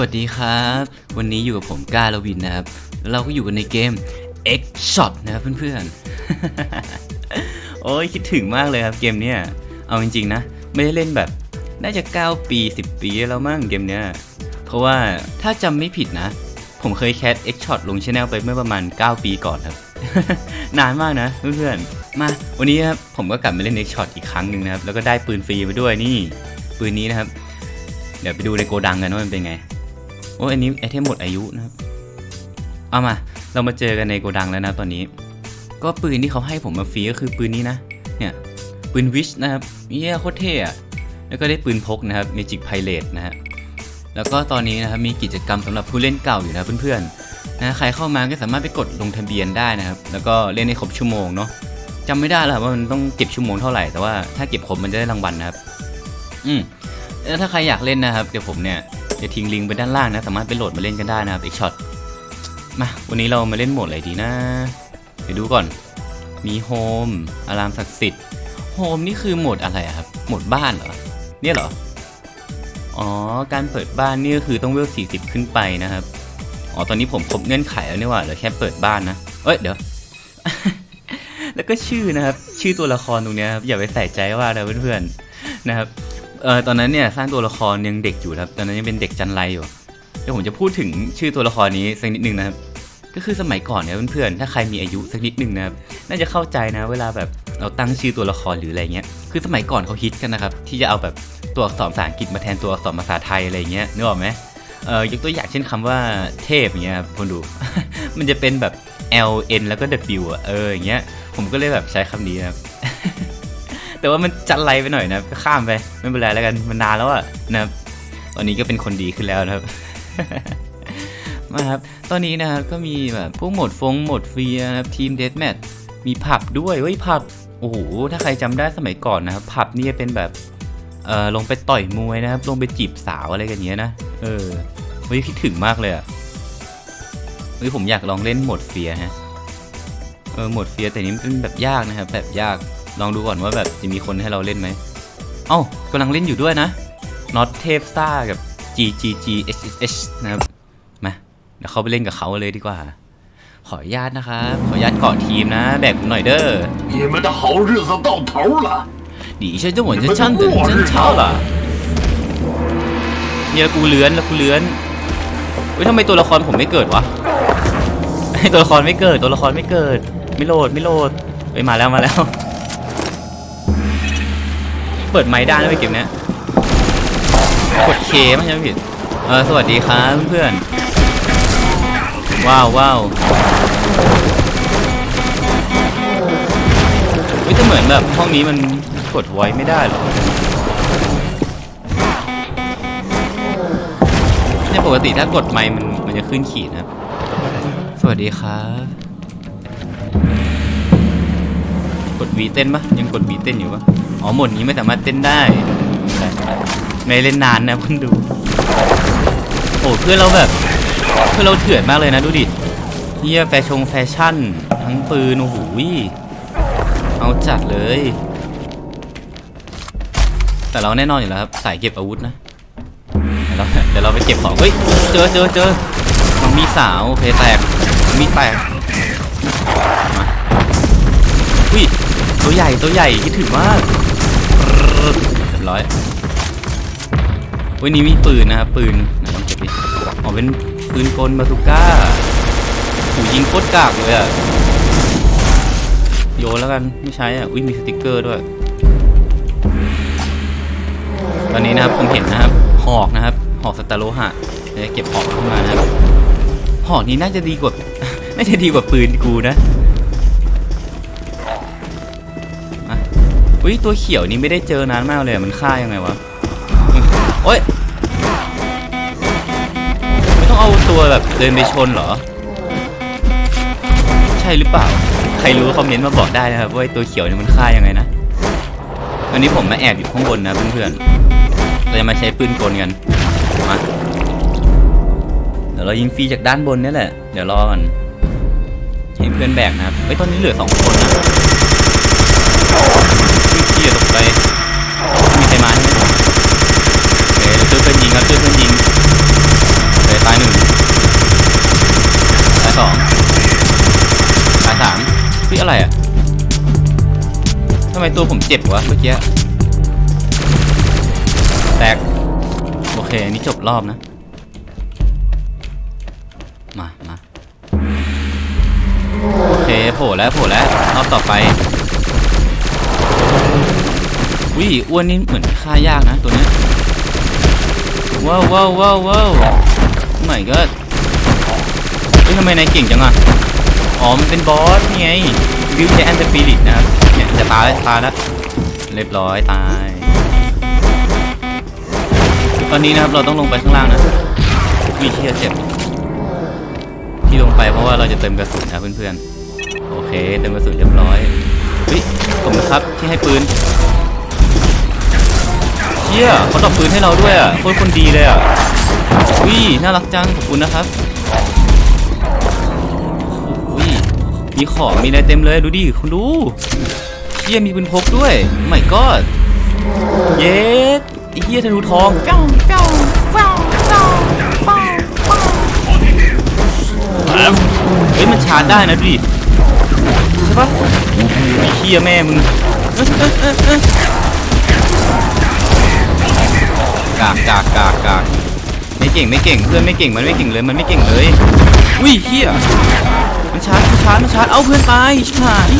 วัสดีครับ วันนี้อยู่กับผมก้าลวินนะครับ เราก็อยู่กันในเกม X Shot นะครับเพื่อนๆ โอ้ยคิดถึงมากเลยครับเกมเนี้ย เอาจริงๆนะ ไม่ได้เล่นแบบ น่าจะ 9 ปี 10 ปีแล้วมั้งเกมเนี้ย เพราะว่าถ้าจำไม่ผิดนะ ผมเคยแคส X Shot ลงช anel ไปเมื่อประมาณ 9 ปีก่อนครับ นานมากนะเพื่อนๆ มาวันนี้ครับผมก็กลับมาเล่น X Shot อีกครั้งหนึ่งนะครับ แล้วก็ได้ปืนฟรีมาด้วยนี่ ปืนนี้นะครับ เดี๋ยวไปดูในโกดังกันว่ามันเป็นไง อ้อันนี้ไอเทมหมดอายุนะครับ เอามา เรามาเจอกันในโกดังแล้วนะตอนนี้ ก็ปืนที่เขาให้ผมมาฟรีก็คือปืนนี้นะ เนี่ยปืนวิชนะครับเยี่ยโคตรเท่อะแล้วก็ได้ปืนพกนะครับ Magic Pilot นะฮะ แล้วก็ตอนนี้นะครับมีกิจกรรมสำหรับผู้เล่นเก่าอยู่นะเพื่อนๆนะใครเข้ามาก็สามารถไปกดลงทะเบียนได้นะครับ แล้วก็เล่นให้ครบชั่วโมงเนาะจำไม่ได้แล้วว่ามันต้องเก็บชั่วโมงเท่าไหร่ แต่ว่าถ้าเก็บครบมันจะได้รางวัลนะครับ อืมแล้วถ้าใครอยากเล่นนะครับ เดี๋ยวผมเนี่ย จะทิ้งลิงก์ไปด้านล่างนะ สามารถไปโหลดมาเล่นกันได้นะครับ X Shot มาวันนี้เรามาเล่นโหมดอะไรดีนะเดี๋ยวดูก่อน มีโฮมอารามศักดิ์สิทธิ์โฮมนี่คือโหมดอะไรครับโหมดบ้านเหรอเนี่ยเหรออ๋อการเปิดบ้านนี่ก็คือต้องเวล40 ขึ้นไปนะครับอ๋อตอนนี้ผมครบเงื่อนไขแล้วนี่หว่าเหลือแค่เปิดบ้านนะเอ้ยเดี๋ยวแล้วก็ชื่อนะครับ ชื่อตัวละครตรงนี้ครับอย่าไปใส่ใจว่านะเพื่อนๆนะครับ เออตอนนั้นเนี่ยสร้างตัวละครยังเด็กอยู่ครับตอนนั้นยังเป็นเด็กจันไรอยู่เดี๋ยวผมจะพูดถึงชื่อตัวละครนี้สักนิดนึงนะครับก็คือสมัยก่อนเนี่ยเพื่อนๆถ้าใครมีอายุสักนิดนึงนะครับน่าจะเข้าใจนะเวลาแบบเราตั้งชื่อตัวละครหรืออะไรเงี้ยคือสมัยก่อนเขาฮิตกันนะครับที่จะเอาแบบตัวอักษรภาษาอังกฤษมาแทนตัวอักษรภาษาไทยอะไรเงี้ยนึกออกไหมเออยกตัวอย่างเช่นคำว่าเทพเงี้ยครับคนดู มันจะเป็นแบบ L N แล้วก็ W อะเอออย่างเงี้ยผมก็เลยแบบใช้คำนี้นะครับ แต่ว่ามันจันไรไปหน่อยนะก็ข้ามไปไม่เป็นไรแล้วกันมันนานแล้วอะนะครับตอนนี้ก็เป็นคนดีขึ้นแล้วนะครับมาครับตอนนี้นะครับก็มีแบบพวกโหมดฟงโหมดฟรีนะครับทีมเดสแมทมีผับด้วยเว้ยผับโอ้โหถ้าใครจำได้สมัยก่อนนะครับผับนี่เป็นแบบเออลงไปต่อยมวยนะครับลงไปจีบสาวอะไรกันเงี้ยนะเออเฮ้ยคิดถึงมากเลยอะเฮ้ยผมอยากลองเล่นโหมดเฟียฮะเออโหมดเฟียแต่นี้มันเป็นแบบยากนะครับแบบยาก ลองดูก่อนว่าแบบจะมีคนให้เราเล่นไหมเอ้ากำลังเล่นอยู่ด้วยนะน็อตเทพซ่ากับ G G G H H H นะครับมาเดี๋ยวเข้าไปเล่นกับเขาเลยดีกว่า ขออนุญาตนะครับขออนุญาตเกาะทีมนะ แบกผมหน่อยเด้อ 你们的好日子到头了！底下这我就站等真超了เนี่ยกูเลื้อนแล้วกูเลื้อนเฮ้ยทำไมตัวละครผมไม่เกิดวะ ให้ตัวละครไม่เกิด ตัวละครไม่เกิด ไม่โหลดไม่โหลดเฮ้ยมาแล้วมาแล้ว เปิดไม้ได้นะไปเกมเนี้ยกดเคมั้งใช่ไหมผิด เออสวัสดีครับเพื่อนว้าวว้าวเฮ้ยแต่เหมือนแบบห้องนี้มันกดไว้ไม่ได้หรอเนี่ยปกติถ้ากดไมค์มันมันจะขึ้นขีดนะสวัสดีครับกดวีเต้นปะยังกดวีเต้นอยู่ปะ อ๋อหมดนี้ไม่สามารถเต้นได้ไม่เล่นนานนะคุณดู โอ้เพื่อนเราแบบเพื่อนเราเถื่อนมากเลยนะดูดิเฮียแฟชงแฟชั่น ทั้งปืนโอ้โหเอาจัดเลย แต่เราแน่นอนอยู่แล้วครับสายเก็บอาวุธนะเดี๋ยวเราไปเก็บของเฮ้ยเจอเจอเจอมันมีสาวเคแตกมีแตกมาอุ้ยตัวใหญ่ตัวใหญ่คิดถึงมาก เรียบร้อยวันนี้มีปืนนะครับปืนไหนลองเก็บดิอ๋อเป็นปืนกลบาซูก้าหูยิงโคตรกากเลยอะโยนแล้วกันไม่ใช้อะอุ้ยมีสติกเกอร์ด้วย ตอนนี้นะครับผมเห็นนะครับหอกนะครับหอกสตาร์โลหะเดี๋ยวจะเก็บหอกขึ้นมานะครับหอกนี้น่าจะดีกว่า น่าจะดีกว่าปืนกูนะ อุ้ยตัวเขียวนี้ไม่ได้เจอนานมากเลยมันฆ่ายังไงวะโอ๊ยไม่ต้องเอาตัวแบบเดินไปชนเหรอ ใช่หรือเปล่า ใครรู้คอมเมนต์มาบอกได้นะครับว่าไอ้ตัวเขียวเนี่ยมันฆ่ายังไงนะอันนี้ผมมาแอบอยู่ข้างบนนะเพื่อนๆเราจะมาใช้ปืนกลกันมาเดี๋ยวเรายิงฟรีจากด้านบนนี่แหละเดี๋ยวรอก่อนให้เพื่อนแบกนะครับเฮ้ตอนนี้เหลือสองคนนะ พี่อย่าตกไปมีใครมาไหมเดี๋ยวเจอเพิ่อนยิงครับเจเพิ่อนยิงเดี๋ยตายหนึ่งตายสองตายสามพี่อะไรอะทำไมตัวผมเจ็บวะเมื่อกี้แตกโอเคนี่จบรอบนะ มามาโอเคโผล่แล้วโผล่แล้วรอบต่อไป วิอ้วนนี่เหมือนฆ่ายากนะตัวเนี้ยว้าวว้าวว้าวว้าวไม่ก็เฮ้ยทำไมนายเก่งจังอะอ๋อมันเป็นบอสไงวิวเจแอนสปิริตนะครับเนี่ยจะตายตายแล้วเรียบร้อยตาย ตอนนี้นะครับเราต้องลงไปข้างล่างนะวิเชียเจ็บที่ลงไปเพราะว่าเราจะเติมกระสุนนะเพื่อนๆโอเคเติมกระสุนเรียบร้อยเฮ้ยขอบคุณครับที่ให้ปืน เชี่ยเขาตอบปืนให้เราด้วยอะโคตรคนดีเลยอะวิน่ารักจังขอบคุณนะครับวิมีของมีอะไรเต็มเลยดูดิคุณดูเชี่ยมีปืนพกด้วยไม่ก็เย็ดไอ้เหี้ยธนูทองเจ้าเจ้าเจ้าเจ้าเจ้าเฮ้ยมันชาร์จได้นะดูดิใช่ปะไอ้เหี้ยแม่มึง กากกากกากกากไม่เก่งไม่เก่งเพื่อนไม่เก่งมันไม่เก่งเลยมันไม่เก่งเลยอุ้ยเหี้ยมันชาร์จมันชาร์จมันชาร์จเอาเพื่อนตายชิบหาย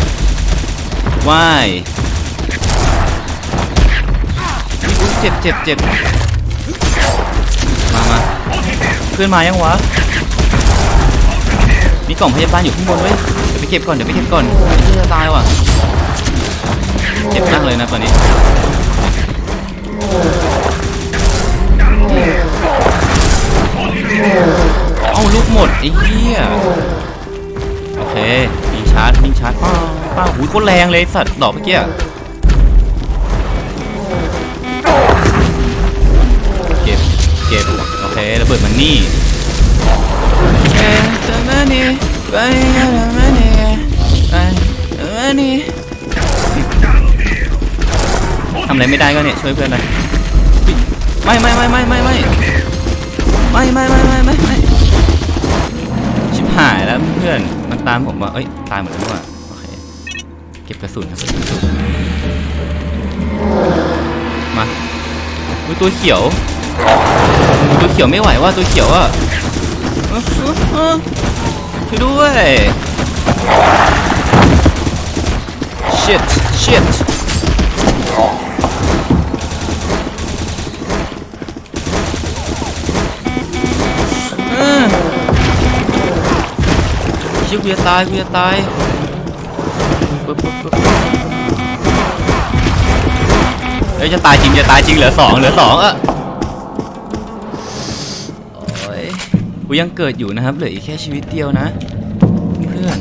ว้ายอุ๊ยเจ็บเจ็บเจ็บมามาเพื่อนมายังวะมีกล่องพยาบาลอยู่ข้างบนเว้ยเดี๋ยวไปเก็บก่อนเดี๋ยวไปเก็บก่อนไอ้เหี้ยจะตายว่ะเจ็บมากเลยนะตอนนี้ ไอ้เหี้ยโอเคยิงชาร์จยิงชาร์จป้าป้าหูยโคตรแรงเลยสัตว์ดอกเมื่อกี้เก็บเก็บโอเคระเบิดมันนี่ทำอะไรไม่ได้ก็เนี่ยช่วยเพื่อนหน่อยไม่ไม่ไม่ไม่ไม่ไม่ไม่ไม่ไม่ไม่ไม่ไม่ หายแล้วเพื่อนมันตามผมว่า เอ้ย ตายหมดแล้วนี่หว่าโอเค เก็บกระสุนครับ มาอุ้ยตัวเขียวตัวเขียวไม่ไหวว่าตัวเขียวอะช่วยด้วย shit shit กูจะตายกูจะตายปึ๊บปึ๊บปึ๊บเฮ้ยจะตายจริงจะตายจริงเหลือสองเหลือสองอะโอ้ยกูยังเกิดอยู่นะครับเหลืออีกแค่ชีวิตเดียวนะเพื่อน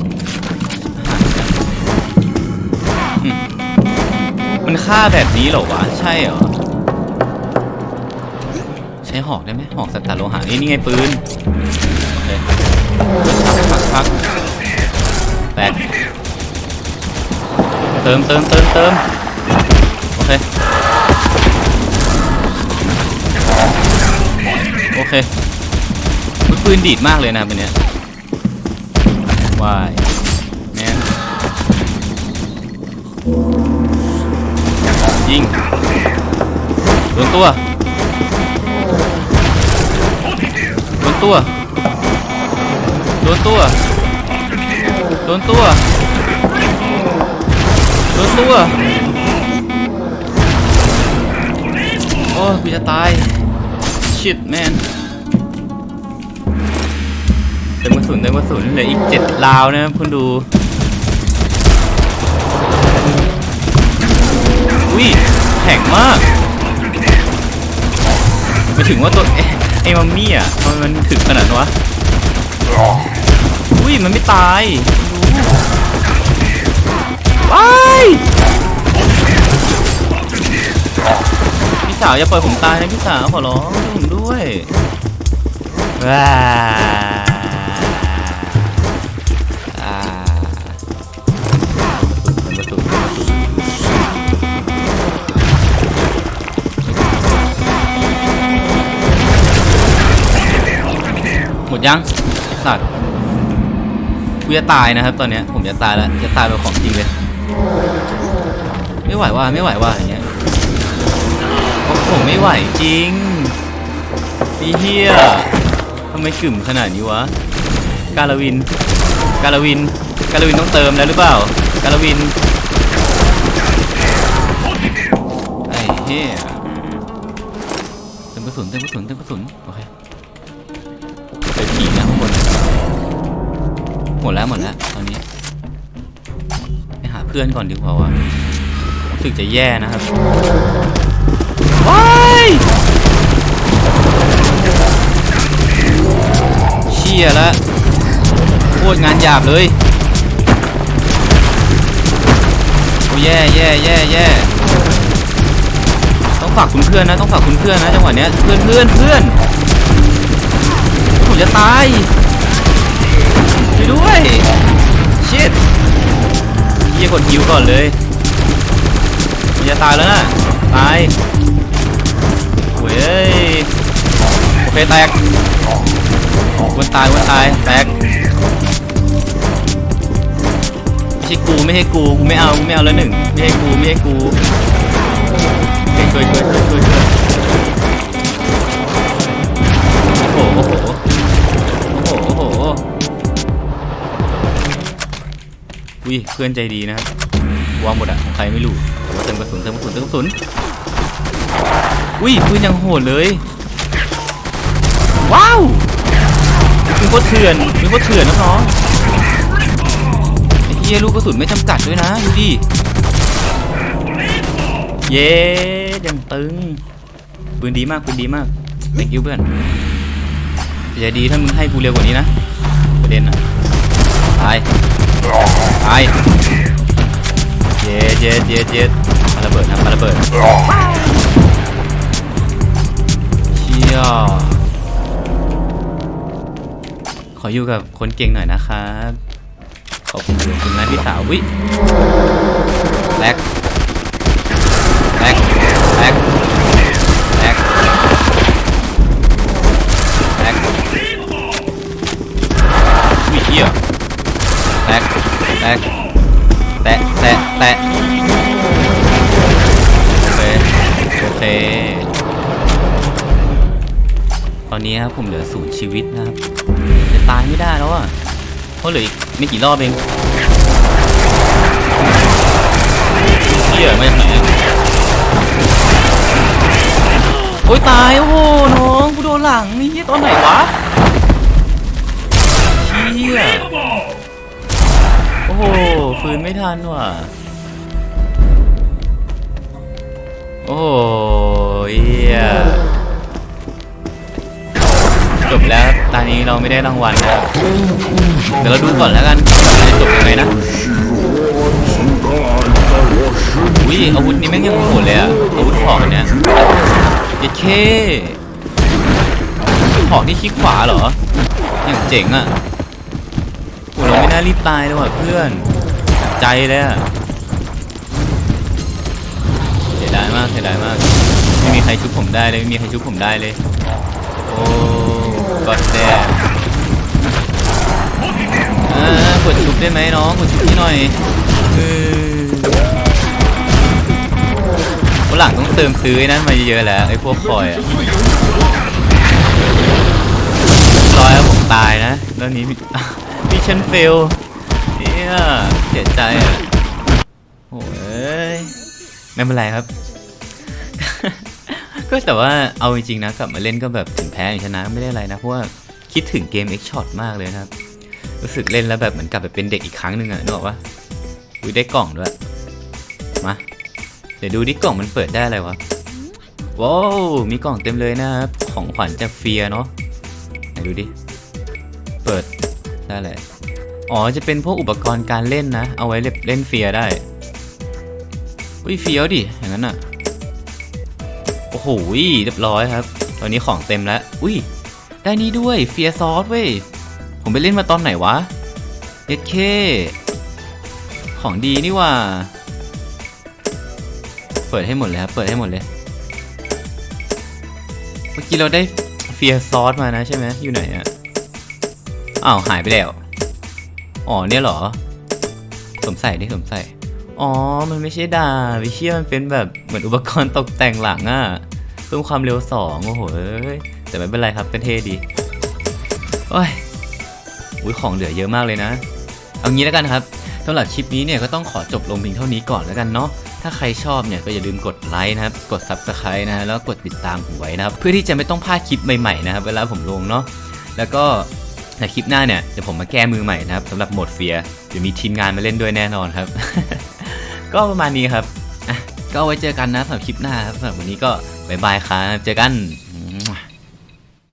มันฆ่าแบบนี้เหรอวะใช่เหรอใช้หอกได้ไหมหอกสัตว์โลหะเอ้ยนี่ไงปืนโอเคพักพักพัก ตกเติมเติมเติมเติมโอเค โอเคปืนดีดมากเลยนะเป็นเนี้ยวายแมนยิงโดนตัวโดนตัวโดนตัว โดนตัวโดนตัวโอ้กูจะตายชิตแมนเต็มกระสุนเต็มกระสุนเหลืออีกเจ็ดลาวนะครับคุณดูอุ้ยแข็งมากไปถึงว่าตัวเอ๊ะไอ้มัมมี่อะทำไมมันถึงขนาดนั้นวะ อุ้ยมันไม่ตายดูว้ายพี่สาวอย่าปล่อยผมตายนะพี่สาวขอร้องผมด้วยว้าอ่าเปิดประหมดยัง กูจะตายนะครับ ตอนเนี้ยผมจะตายแล้วจะตายแบบของจริงเลย ไม่ไหวว่าไม่ไหวว่าอย่างเงี้ยโอ้โหไม่ไหวจริงไอ้เฮียทำไมกึ่มขนาดนี้วะ กาลวิน กาลวิน กาลวินต้องเติมแล้วหรือเปล่า กาลวิน ไอ้เฮียเติมกระสุนเติมกระสุนเติมกระสุนโอเค หมดแล้วหมดแล้วตอนนี้ไปหาเพื่อนก่อนดีกว่าวะรู้สึกจะแย่นะครับว้ายเชี่ยแล้วโคตรงานหยาบเลยโอ้แย่แย่แย่แย่ต้องฝากคุณเพื่อนนะต้องฝากคุณเพื่อนนะจังหวะเนี้ยเพื่อนเพื่อนเพื่อนผมจะตาย ช่วยด้วยชิดเฮียกดฮิวก่อนเลยผมจะตายแล้วนะตายโว้ยโอเคแตกวนตายวนตายแตกไม่ใช่กูไม่ใช่กูกูไม่เอากูไม่เอาแล้วหนึ่งไม่ใช่กูไม่ใช่กูช่วยช่วยช่วยช่วย อุ้ยเพื่อนใจดีนะครับวางหมดอะของใครไม่รู้แต่ว่าเติมกระสุนเติมกระสุนเติมกระสุนอุ้ยปืนยังโหดเลย ว้าวมีโคตรเถื่อนมีโคตรเถื่อนน้องไอ้เหี้ยลูกกระสุนไม่จำกัดด้วยนะดูดิเย้ยังตึงปืนดีมากปืนดีมาก thank you เพื่อนจะดีถ้ามึงให้กูเร็วกว่านี้นะประเด็นนะตาย ไปเย็ดเย็ดเย็ดเย็ดมาระเบิดนะมาระเบิดเชี่ยขออยู่กับคนเก่งหน่อยนะครับ ขอบคุณคุณนะพี่สาววิแลก กแตะแตะแตะโอเคโอเค ตอนนี้ครับผมเหลือศูนย์ชีวิตนะครับ จะตายไม่ได้แล้วอะ เพราะเหลืออีกไม่กี่รอบเองเหี้ยมาจากไหนอะโอ้ยตายโอ้โหน้องกูโดนหลังนี่ตอนไหนวะเชี่ย โอ้โหฟื้นไม่ทันว่ะ โอ้ยจบแล้วตอนนี้เราไม่ได้รางวัลนะเดี๋ยวเราดูก่อนแล้วกันจะจบยังไงนะอุ้ยอาวุธนี้แม่งยังโหดเลยอะอาวุธของเนี้ยเยเคของที่คลิกขวาเหรออย่างเจ๋งอะ โหเราไม่น่ารีบตายเลยว่ะเพื่อนใจเลยอะเสียดายมากเสียดายมาก ไม่มีใครชุบผมได้เลยไม่มีใครชุบผมได้เลย โอ้กอดแดงอ่ากดชุบได้ไหมน้องกดชุบนี่หน่อยเออวันหลังต้องเติมซื้อไอ้นั้นมาเยอะๆแล้วไอ้พวกคอยอะร้อยแล้วผมตายนะแล้วนี้ มิชชั่นเฟลเนี่ยเสียใจอะโอ้ยไม่เป็นไรครับ ก็แต่ว่าเอาจริงๆนะกลับมาเล่นก็แบบถึงแพ้ถึงชนะไม่ได้อะไรนะ เพราะว่าคิดถึงเกม X Shot มากเลยนะครับ รู้สึกเล่นแล้วแบบเหมือนกลับไปเป็นเด็กอีกครั้งหนึ่งอะนึกออกปะอุ้ยได้กล่องด้วย มา เดี๋ยวดูดิกล่องมันเปิดได้อะไรวะ ว้าว มีกล่องเต็มเลยนะครับ ของขวัญจากเฟียเนาะไหนดูดิ เปิด ได้เลย อ๋อจะเป็นพวกอุปกรณ์การเล่นนะ เอาไว้เล่นเฟียได้อุ้ยเฟียวดิ อย่างนั้นอะโอ้โหเรียบร้อยครับ ตอนนี้ของเต็มแล้ว อุ้ย ได้นี่ด้วยเฟียซอสเว้ย ผมไปเล่นมาตอนไหนวะเอเค ของดีนี่ว่า เปิดให้หมดเลยครับ เปิดให้หมดเลย เมื่อกี้เราได้เฟียซอสมานะใช่ไหมอยู่ไหนอะ อ้าวหายไปแล้ว อ๋อเนี่ยเหรอสวมใส่ด้สวมใส่ อ๋อ มันไม่ใช่ดาบวิเชียมันเป็นแบบเหมือนอุปกรณ์ตกแต่งหลังอะเพิ่มความเร็วสองโอ้โหแต่ไม่เป็นไรครับเป็นเท่ดีโอ้ยอุ้ยของเหลือเยอะมากเลยนะ เอางี้แล้วกันครับสำหรับคลิปนี้เนี่ยก็ต้องขอจบลงเพียงเท่านี้ก่อนแล้วกันเนาะถ้าใครชอบเนี่ยก็อย่าลืมกดไลค์นะครับ กด subscribe นะฮะแล้วกดติดตามผมไว้นะครับ เพื่อที่จะไม่ต้องพลาดคลิปใหม่ๆนะครับ เวลาผมลงเนาะแล้วก็ ในคลิปหน้าเนี่ยเดี๋ยวผมมาแก้มือใหม่นะครับสำหรับโหมดเฟียเดี๋ยวมีทีมงานมาเล่นด้วยแน่นอนครับ ก็ประมาณนี้ครับก็ไว้เจอกันนะสำหรับคลิปหน้าครับสำหรับวันนี้ก็บายบายครับเจอกัน